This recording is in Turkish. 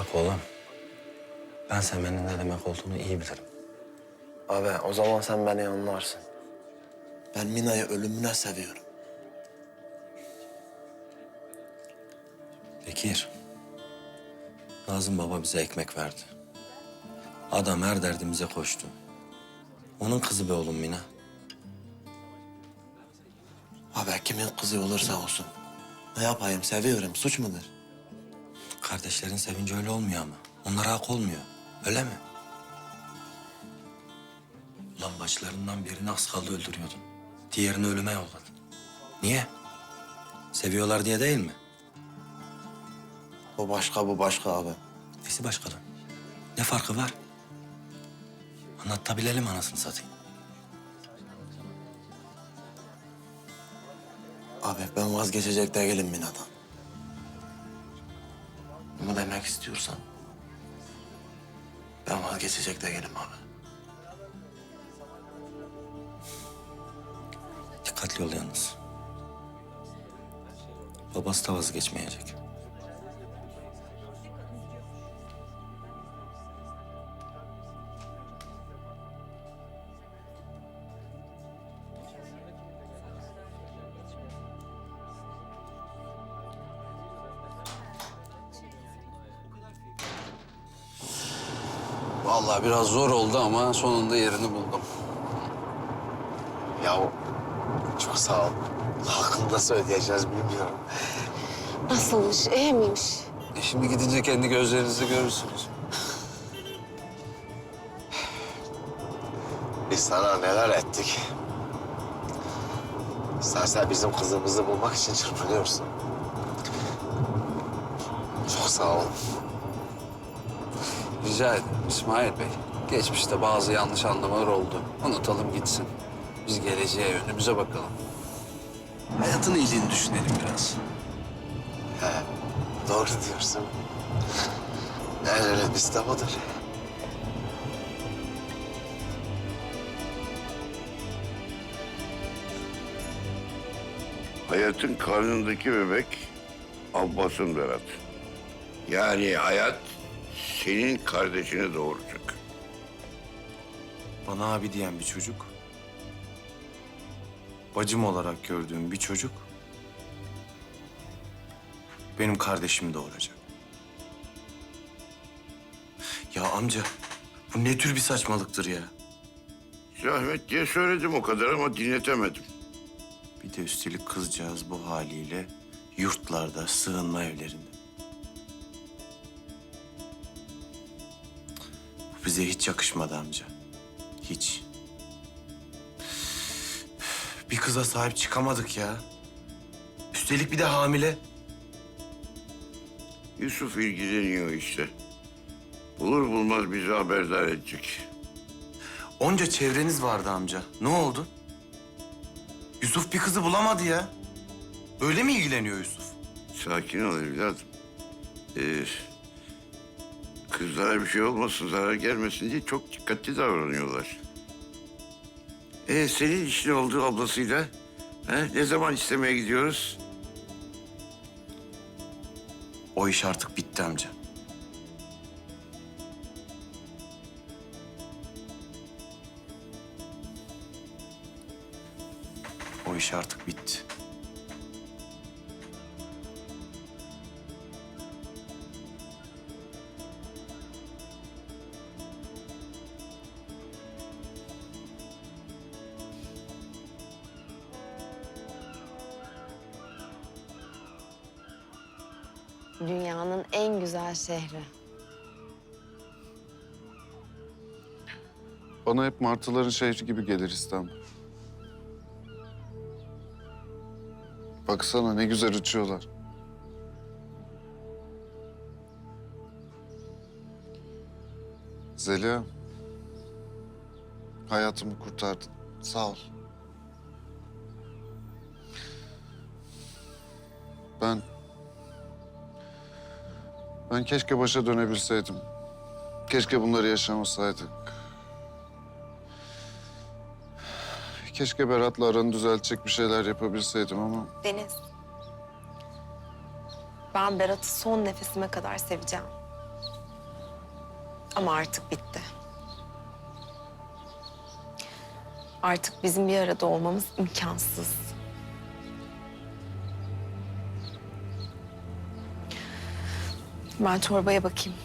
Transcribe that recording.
Bak oğlum, ben sevmenin ne demek olduğunu iyi bilirim. Abi o zaman sen beni anlarsın. Ben Mina'yı ölümüne seviyorum. Bekir, Nazım baba bize ekmek verdi. Adam her derdimize koştu. Onun kızı be oğlum Mina. Abi kimin kızı olursa olsun. Ne yapayım seviyorum suç mudur? Kardeşlerin sevinci öyle olmuyor ama. Onlara hak olmuyor. Öyle mi? Ulan başlarından birini az kaldı öldürüyordun. Diğerini ölüme yolladın. Niye? Seviyorlar diye değil mi? O başka bu başka abi. Nesi başka lan? Ne farkı var? Anlat da bilelim anasını satayım. Abi ben vazgeçecek değilim Mina'dan. Bunu demek istiyorsan... ...ben vazgeçecek değilim abi. Dikkatli ol yalnız. Babası da vazgeçmeyecek. Vallahi biraz zor oldu ama sonunda yerini buldum. Ya çok sağ ol. Hakkında söyleyeceğiz bilmiyorum. Nasılmış, iyi miymiş? E şimdi gidince kendi gözlerinizle görürsünüz. Biz sana neler ettik. Sen, sen bizim kızımızı bulmak için çırpınıyorsun. Çok sağ ol. Rica ederim İsmail Bey. Geçmişte bazı yanlış anlamalar oldu. Unutalım gitsin. Biz geleceğe önümüze bakalım. Hayatın iyiliğini düşünelim biraz. He, doğru diyorsun. En önemlisi de budur. Hayatın karnındaki bebek Abbas'ın Berat. Yani hayat senin kardeşini doğuracak. Bana abi diyen bir çocuk. Bacım olarak gördüğüm bir çocuk. Benim kardeşimi doğuracak. Ya amca bu ne tür bir saçmalıktır ya. Zahmet diye söyledim o kadar ama dinletemedim. Bir de üstelik kızcağız bu haliyle yurtlarda, sığınma evlerinde. Bize hiç yakışmadı amca. Hiç. Bir kıza sahip çıkamadık ya. Üstelik bir de hamile. Yusuf ilgileniyor işte. Bulur bulmaz bizi haberdar edecek. Onca çevreniz vardı amca. Ne oldu? Yusuf bir kızı bulamadı ya. Öyle mi ilgileniyor Yusuf? Sakin ol evladım. Ee, kızlara bir şey olmasın, zarar gelmesin diye çok dikkatli davranıyorlar. Ee, senin işin oldu ablasıyla. He? Ne zaman istemeye gidiyoruz? O iş artık bitti amca. O iş artık bitti. Dünyanın en güzel şehri. Bana hep martıların şehri gibi gelir İstanbul. Baksana ne güzel uçuyorlar. Zeliha, hayatımı kurtardın. Sağ ol. Ben... Ben keşke başa dönebilseydim. Keşke bunları yaşamasaydık. Keşke Berat'la aranı düzeltecek bir şeyler yapabilseydim ama... Deniz. Ben Berat'ı son nefesime kadar seveceğim. Ama artık bitti. Artık bizim bir arada olmamız imkansız. Ben çorbaya bakayım.